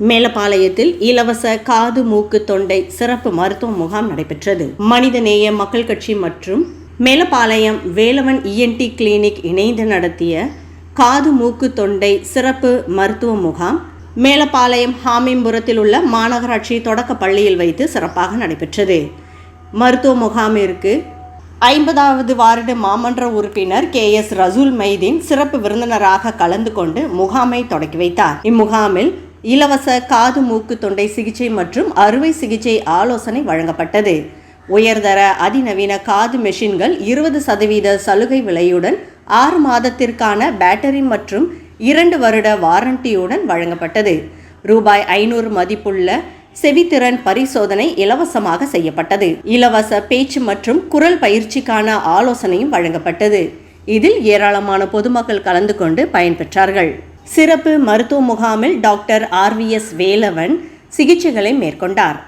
மேலப்பாளையத்தில் இலவச காது மூக்கு தொண்டை சிறப்பு மருத்துவ முகாம் நடைபெற்றது. மனிதநேய மக்கள் கட்சி மற்றும் மேலப்பாளையம் வேலவன் இஎன்டி கிளினிக் இணைந்து நடத்திய காது மூக்கு தொண்டை சிறப்பு மருத்துவ முகாம் மேலப்பாளையம் ஹாமிம்புரத்தில் உள்ள மாநகராட்சி தொடக்க பள்ளியில் வைத்து சிறப்பாக நடைபெற்றது. மருத்துவ முகாமிற்கு ஐம்பதாவது வார்டு மாமன்ற உறுப்பினர் கே எஸ் ரசூல் மைதீன் சிறப்பு விருந்தினராக கலந்து கொண்டு முகாமை தொடக்கி வைத்தார். இம்முகாமில் இலவச காது மூக்கு தொண்டை சிகிச்சை மற்றும் அறுவை சிகிச்சை ஆலோசனை வழங்கப்பட்டது. உயர்தர அதிநவீன காது மெஷின்கள் இருபது சதவீத சலுகை விலையுடன் ஆறு மாதத்திற்கான பேட்டரி மற்றும் இரண்டு வருட வாரண்டியுடன் வழங்கப்பட்டது. ரூபாய் ஐநூறு மதிப்புள்ள செவித்திறன் பரிசோதனை இலவசமாக செய்யப்பட்டது. இலவச பேச்சு மற்றும் குரல் பயிற்சிக்கான ஆலோசனையும் வழங்கப்பட்டது. இதில் ஏராளமான பொதுமக்கள் கலந்து கொண்டு பயன்பெற்றார்கள். சிறப்பு மருத்துவ முகாமில் டாக்டர் ஆர்விஎஸ் வேலவன் சிகிச்சைகளை மேற்கொண்டார்.